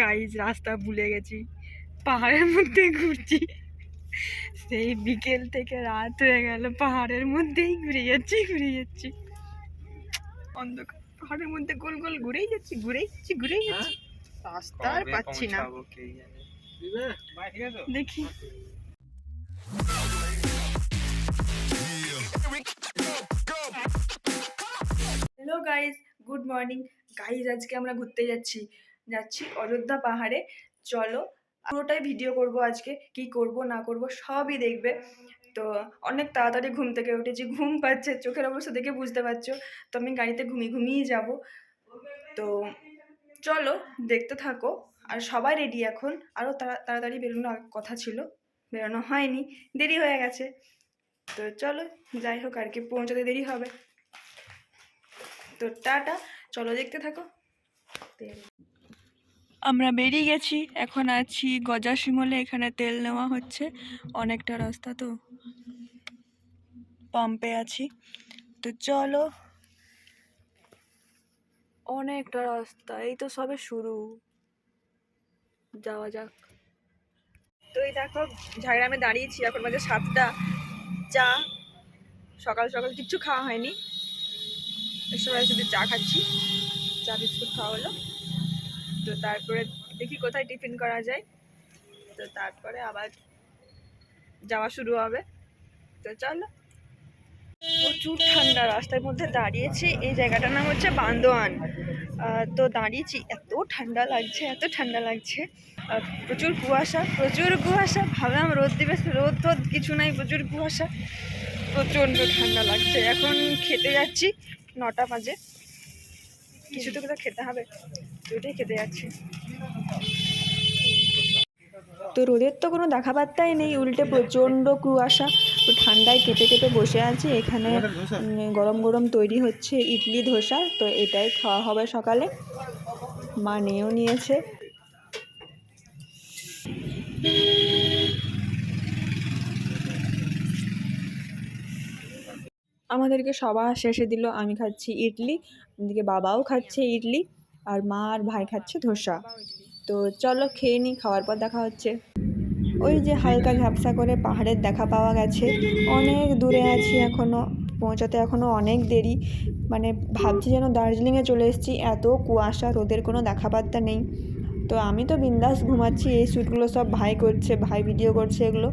Guys রাস্তা ভুলে গেছি। পাহাড়ের মধ্যে ঘুরছি। সেই বিকেল থেকে রাত হয়ে গেল। পাহাড়ের মধ্যেই ঘুরে যাচ্ছি ঘুরে যাচ্ছি। অন্ধকার। পাহাড়ের মধ্যে গোল গোল ঘুরেই যাচ্ছি ঘুরেই যাচ্ছি ঘুরেই যাচ্ছি। রাস্তা আর পাচ্ছি না। দেখি। Hello guys good morning guys আজকে আমরা ঘুরতে যাচ্ছি। যাচ্ছি অযোধ্যা পাহাড়ে। চলো, পুরোটাই ভিডিও করব আজকে, কি করব, না করব, সবই দেখবে। তো অনেক তাড়াতাড়ি ঘুম থেকে উঠেছি। ঘুম পাচ্ছে, চোখের অবস্থা দেখে বুঝতে পারছ। তো আমি গাড়িতে ঘুমিয়ে ঘুমিয়েই যাব। তো চলো, দেখতে থাকো। আর সবাই রেডি এখন। আরও তাড়াতাড়ি বেরোনোর কথা ছিল। বেরোনো হয়নি, দেরি হয়ে গেছে। তো চলো, যাই হোক, আর কি, পৌঁছাতে দেরি হবে। তো টাটা, চলো দেখতে থাকো। আমরা বেরিয়ে গেছি। এখন আছি গজা শিমলে, এখানে তেল নেওয়া হচ্ছে। অনেকটা রাস্তা তো। পাম্পে আছি। তো চলো। অনেকটা রাস্তা, এই তো সবে শুরু। যাওয়া যাক। তো এই দেখো, ঝাড়গ্রামে দাঁড়িয়েছি, এখন মাঝে সাতটা। চা, সকাল সকাল কিচ্ছু খাওয়া হয়নি। সময় শুধু চা খাচ্ছি। চা, বিস্কুট খাওয়া হলো। তো তারপরে দেখি কোথায় টিফিন করা যায়। তো তারপরে আবার যাওয়া শুরু হবে। তো চলো। প্রচুর ঠান্ডা রাস্তার মধ্যে দাঁড়িয়েছি। এই জায়গাটার নাম হচ্ছে বান্দোয়ান। তো দাঁড়িয়েছি, এত ঠান্ডা লাগছে, এত ঠান্ডা লাগছে। প্রচুর কুয়াশা প্রচুর কুয়াশা। ভাবলাম রোদ দিবে, রোদ টোদ কিছু নাই, প্রচুর কুয়াশা। প্রচণ্ড ঠান্ডা লাগছে। এখন খেতে যাচ্ছি, নটা বাজে। কিছু তো কোথাও খেতে হবে। তো খেতে তো রোদের তো কোনো দেখা নেই, উল্টে প্রচণ্ড কুয়াশা। তো ঠান্ডায় কেঁপে কেঁপে বসে আছি, এখানে গরম গরম তৈরি হচ্ছে ইডলি ধোসা। তো এটাই খাওয়া হবে সকালে। মা নিয়েও নিয়েছে। আমাদেরকে সবার শেষে দিল, আমি খাচ্ছি ইডলি, এদিকে বাবাও খাচ্ছে ইডলি। আর মা আর ভাই খাচ্ছে ধোসা। তো চলো খেয়ে নিই খাওয়ার পর দেখা হচ্ছে। ওই যে হালকা ঝাপসা করে পাহাড়ের দেখা পাওয়া গেছে। অনেক দূরে আছি এখনও পৌঁছাতে এখনও অনেক দেরি। মানে ভাবছি যেন দার্জিলিংয়ে চলে এসেছি এত কুয়াশা রোদের কোনো দেখা পাত্তা নেই। তো আমি তো বিন্দাস ঘুমাচ্ছি এই শ্যুটগুলো সব ভাই করছে ভাই ভিডিও করছে এগুলো।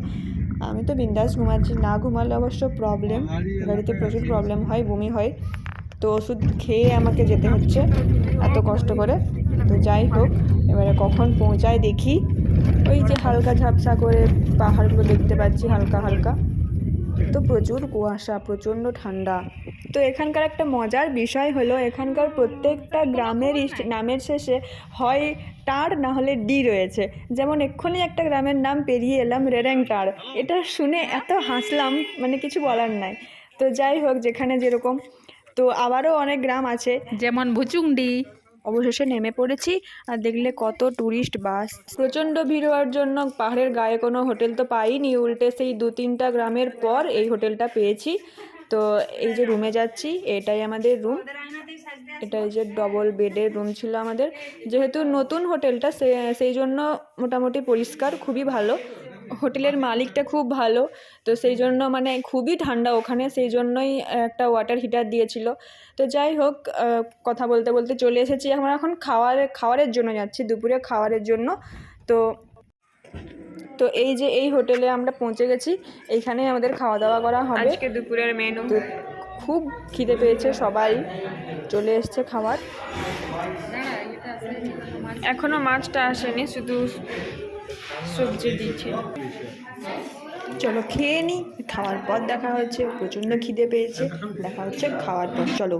আমি তো বিন্দাস ঘুমাচ্ছি না ঘুমালে অবশ্য প্রবলেম গাড়িতে প্রচুর প্রবলেম হয় বমি হয়। তো ওষুধ খেয়ে আমাকে যেতে হচ্ছে এত কষ্ট করে। তো যাই হোক, এবারে কখন পৌঁছায় দেখি। ওই যে হালকা ঝাপসা করে পাহাড়গুলো দেখতে পাচ্ছি, হালকা হালকা। তো প্রচুর কুয়াশা, প্রচণ্ড ঠান্ডা। তো এখানকার একটা মজার বিষয় হলো, এখানকার প্রত্যেকটা গ্রামের নামের শেষে হয় টার, না হলে ডি রয়েছে। যেমন এক্ষুনি একটা গ্রামের নাম পেরিয়ে এলাম, রেরেংটার। এটা শুনে এত হাসলাম মানে কিছু বলার নাই। তো যাই হোক, যেখানে যেরকম তো আবারও অনেক গ্রাম আছে। যেমন ভুচুংডি। অবশেষে নেমে পড়েছি আর দেখলে কত ট্যুরিস্ট বাস প্রচণ্ড ভিড় হওয়ার জন্য পাহাড়ের গায়ে কোনো হোটেল তো পাইনি। উল্টে সেই দু তিনটা গ্রামের পর এই হোটেলটা পেয়েছি। তো এই যে রুমে যাচ্ছি এটাই আমাদের রুম এটা এই যে ডবল বেডের রুম ছিল আমাদের। যেহেতু নতুন হোটেলটা সে সেই জন্য মোটামুটি পরিষ্কার খুবই ভালো। হোটেলের মালিকটা খুব ভালো। তো সেই জন্য মানে খুবই ঠান্ডা ওখানে সেই জন্যই একটা ওয়াটার হিটার দিয়েছিল। তো যাই হোক কথা বলতে বলতে চলে এসেছি। আমরা এখন খাওয়ার খাওয়ারের জন্য যাচ্ছি দুপুরে খাওয়ারের জন্য। তো তো এই যে এই হোটেলে আমরা পৌঁছে গেছি। এইখানে আমাদের খাওয়া দাওয়া করা হবে। আজকে দুপুরের মেনু খুব খিদে পেয়েছে সবাই। চলে এসছে খাবার এখনও মাছটা আসেনি শুধু সবজি দিয়েছে। চলো খেয়ে নিই খাওয়ার পর দেখা হচ্ছে, প্রচণ্ড খিদে পেয়েছে, দেখা হচ্ছে খাওয়ার পর। চলো,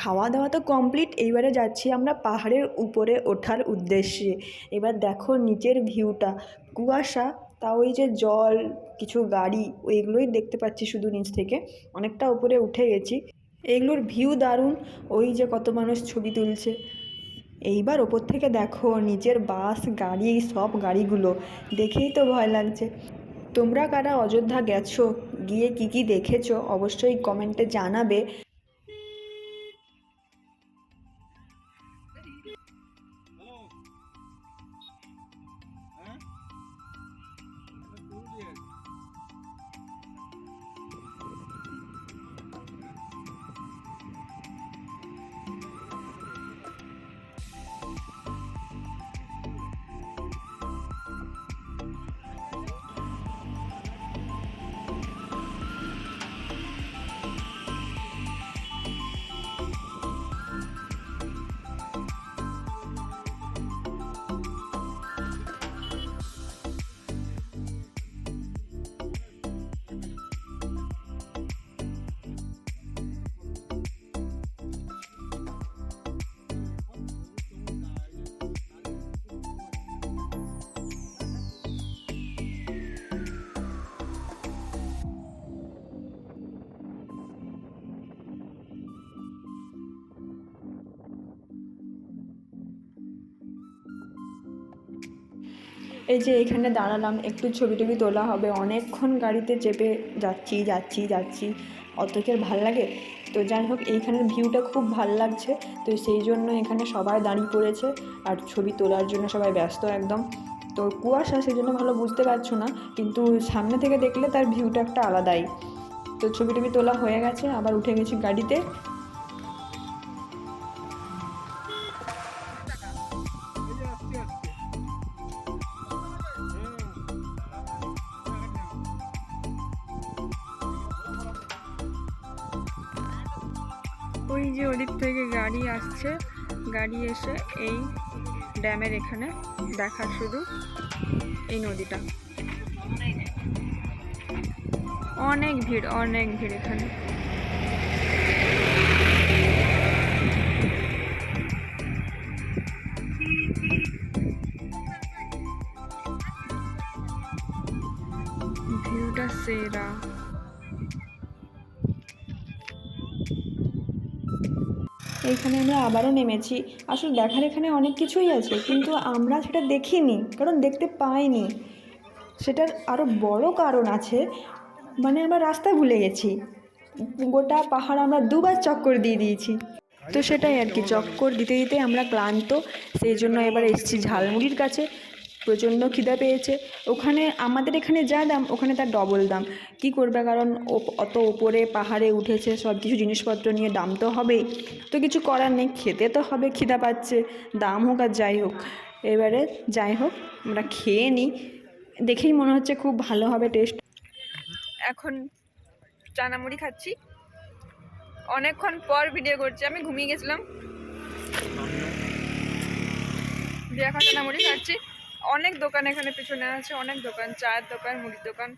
খাওয়া দাওয়া তো কমপ্লিট এইবারে যাচ্ছি আমরা পাহাড়ের উপরে ওঠার উদ্দেশ্যে। এবার দেখো নিচের ভিউটা কুয়াশা তা ওই যে জল, কিছু গাড়ি ওইগুলোই দেখতে পাচ্ছি শুধু নিচ থেকে। অনেকটা উপরে উঠে গেছি। এইগুলোর ভিউ দারুণ, ওই যে কত মানুষ ছবি তুলছে। এইবার ওপর থেকে দেখো, নিজের বাস, গাড়ি, সব গাড়িগুলো। দেখেই তো ভয় লাগছে। তোমরা কারা অযোধ্যা গেছো? গিয়ে কি কি দেখেছ? অবশ্যই কমেন্টে জানাবে। এই যে এখানে দাঁড়ালাম, একটু ছবি টবি তোলা হবে। অনেকক্ষণ গাড়িতে চেপে যাচ্ছি যাচ্ছি যাচ্ছি। অত কি আর ভালো লাগে? তো যাই হোক, এইখানের ভিউটা খুব ভালো লাগছে। তো সেই জন্য এখানে সবাই দাঁড়িয়ে পড়েছে আর ছবি তোলার জন্য সবাই ব্যস্ত একদম। তো কুয়াশা সেই জন্য ভালো বুঝতে পারছ না, কিন্তু সামনে থেকে দেখলে তার ভিউটা একটা আলাদাই। তো ছবি টবি তোলা হয়ে গেছে, আবার উঠে গেছি গাড়িতে। ওই যে ওদিক থেকে গাড়ি আসছে, গাড়ি এসে এই ড্যামের এখানে দেখার শুধু এই নদীটা। অনেক ভিড় অনেক ভিড় এখানে। ভিউটা সেরা। এইখানে আমরা আবারও নেমেছি। আসলে দেখার এখানে অনেক কিছুই আছে, কিন্তু আমরা সেটা দেখিনি, কারণ দেখতে পাইনি। সেটার আরও বড় কারণ আছে মানে আমরা রাস্তা ভুলে গেছি। গোটা পাহাড় আমরা দুবার চক্কর দিয়ে দিয়েছি। তো সেটাই আর কি, চক্কর দিতে দিতে আমরা ক্লান্ত, সেই জন্য এবার এসেছি ঝালমুড়ির কাছে। প্রচণ্ড খিদা পেয়েছে। ওখানে, আমাদের এখানে যা দাম, ওখানে তার ডবল দাম। কি করবে? কারণ অত ওপরে পাহাড়ে উঠেছে, সব কিছু জিনিসপত্র নিয়ে দাম তো হবেই। তো কিছু করার নেই, খেতে তো হবে, খিদা পাচ্ছে। দাম হোক আর যাই হোক। এবারে যাই হোক, আমরা খেয়ে নিই। দেখেই মনে হচ্ছে খুব ভালো হবে টেস্ট এখন চানামুড়ি খাচ্ছি। অনেকক্ষণ পর ভিডিও করছি। আমি ঘুমিয়ে গেছিলাম। দিয়ে এখন চানামুড়ি খাচ্ছি। অনেক দোকান এখানে পিছনে আছে অনেক দোকান চায়ের দোকান মুড়ির দোকান।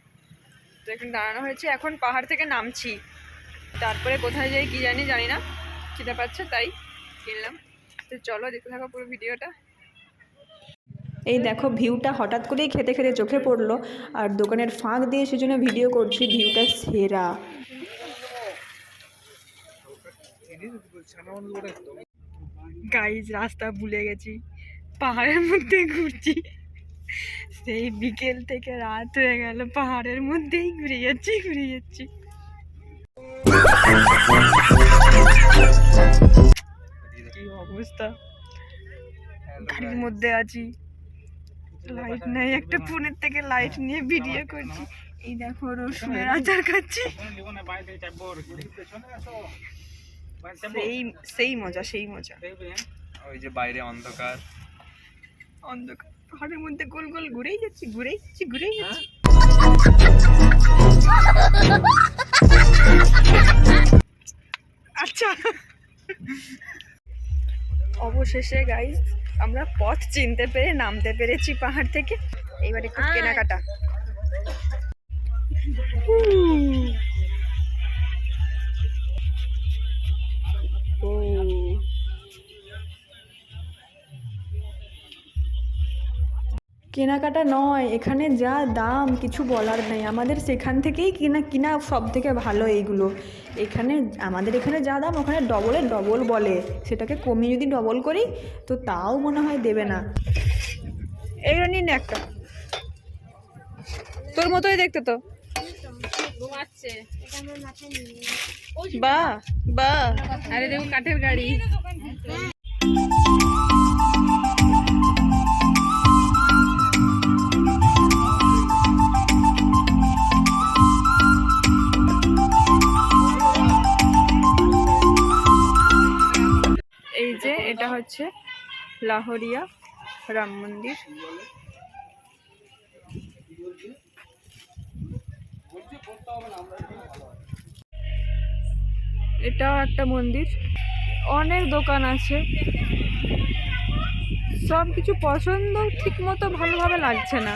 তো এখানে দাঁড়ানো হয়েছে। এখন পাহাড় থেকে নামছি। তারপরে কোথায় যাই কি জানি জানি না। খিদে পাচ্ছে তাই কিনলাম। তো চলো দেখতে থাকো পুরো ভিডিওটা। এই দেখো ভিউটা হঠাৎ করেই খেতে খেতে চোখে পড়ল। আর দোকানের ফাঁক দিয়ে সেজন্য ভিডিও করছি ভিউটা সেরা। গাইজ রাস্তা ভুলে গেছি। পাহাড়ের মধ্যে ঘুরছি। সেই বিকেল থেকে রাত হয়ে গেল পাহাড়ের মধ্যেই ঘুরে যাচ্ছি ঘুরে যাচ্ছি। কি অবস্থা? গাড়ির মধ্যে আছি। লাইট নাই একটা ফোনের থেকে লাইট নিয়ে ভিডিও করছি। এই দেখো রসুনের আচার খাচ্ছি। সেই সেই মজা সেই মজা। ওই যে বাইরে অন্ধকার। অন্ধকার। পাহাড়ের মধ্যে গোল গোল ঘুরেই যাচ্ছি ঘুরেই যাচ্ছি ঘুরেই যাচ্ছি। আচ্ছা। অবশেষে গাইজ আমরা পথ চিনতে পেরে নামতে পেরেছি পাহাড় থেকে। এইবার একটু কেনাকাটা। কেনাকাটা নয় এখানে যা দাম কিছু বলার নেই। আমাদের সেখান থেকেই কিনা কিনা সব থেকে ভালো এইগুলো। এখানে আমাদের এখানে যা দাম ওখানে ডবলের ডবল বলে। সেটাকে কমিয়ে যদি ডবল করি তো তাও মনে হয় দেবে না। এইটা নিন একটা। তোর মতোই দেখতে তো। বা বা আরে দেখো কাঠের গাড়ি। এটা হচ্ছে লাহোরিয়া রাম মন্দির। এটাও একটা মন্দির। অনেক দোকান আছে। সব কিছু পছন্দ ঠিক মতো ভালোভাবে লাগছে না।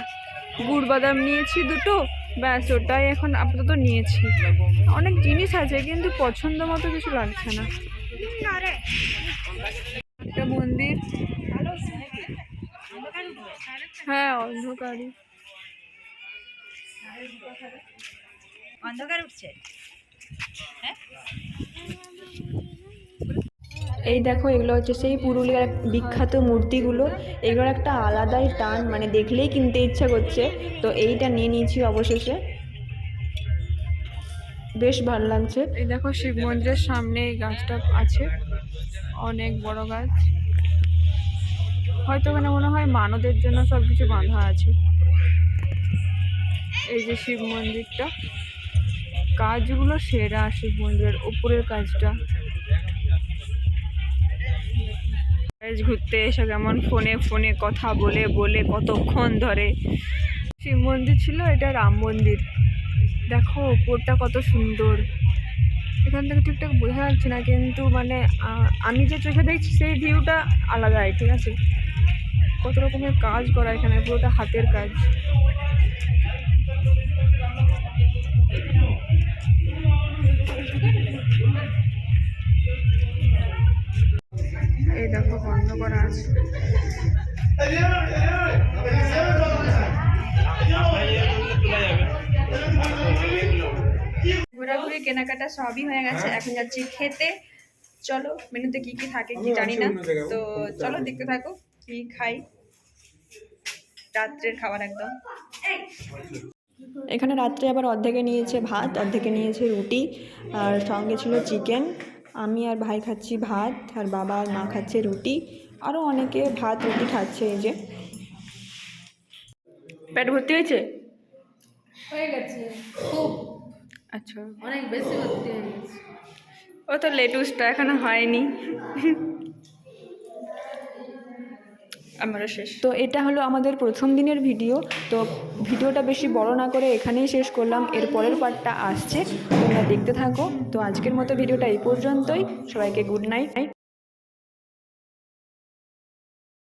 গুড় বাদাম নিয়েছি দুটো, ব্যাস ওটাই এখন আপাতত নিয়েছি। অনেক জিনিস আছে কিন্তু পছন্দ মতো কিছু লাগছে না। এটা মন্দির। হ্যাঁ অন্ধকারই অন্ধকার উঠছে। এই দেখো এগুলো হচ্ছে সেই পুরুলিয়ার বিখ্যাত মূর্তিগুলো। এগুলোর একটা আলাদাই টান মানে দেখলেই কিনতে ইচ্ছা করছে। তো এইটা নিয়ে নিয়েছি অবশেষে। বেশ ভালো লাগছে। এই দেখো শিব মন্দিরের সামনে এই গাছটা আছে। অনেক বড় গাছ। হয়তো ওখানে মনে হয় মানদের জন্য সব কিছু বাঁধা আছে। এই যে শিব মন্দিরটা। কাজগুলো সেরা শিব মন্দিরের উপরের কাজটা। ঘুরতে এসে কেমন? ফোনে ফোনে কথা বলে বলে কতক্ষণ ধরে। শিব মন্দির ছিল, এটা রাম মন্দির। দেখো ওপরটা কত সুন্দর। এখান থেকে ঠিকঠাক বোঝা যাচ্ছে না, কিন্তু মানে আমি যে চোখে দেখছি সেই ভিউটা আলাদাই, ঠিক আছে? কত রকমের কাজ করা এখানে, পুরোটা হাতের কাজ। এই দেখো, বন্ধ করা আছে। কেনাকাটা সবই হয়ে গেছে এখন যাচ্ছি খেতে। চলো মেনুতে কি কি থাকে কি জানি না। তো চলো দেখতে থাকো কি খাই। রাত্রের খাবার একদম। এখানে রাত্রে আবার অর্ধেকে নিয়েছে ভাত অর্ধেকে নিয়েছে রুটি আর সঙ্গে ছিল চিকেন। আমি আর ভাই খাচ্ছি ভাত আর বাবা আর মা খাচ্ছে রুটি। আরও অনেকে ভাত রুটি খাচ্ছে এই যে। পেট ভর্তি হয়েছে? হয়ে গেছে। আচ্ছা। অনেক বেশি ভর্তি হয়ে গেছে। ও তো লেটুসটা এখনও হয়নি। আমারও শেষ। তো এটা হলো আমাদের প্রথম দিনের ভিডিও। তো ভিডিওটা বেশি বড় না করে এখানেই শেষ করলাম। এর পরের পার্টটা আসছে। তোমরা দেখতে থাকো। তো আজকের মতো ভিডিওটা এই পর্যন্তই। সবাইকে গুড নাইট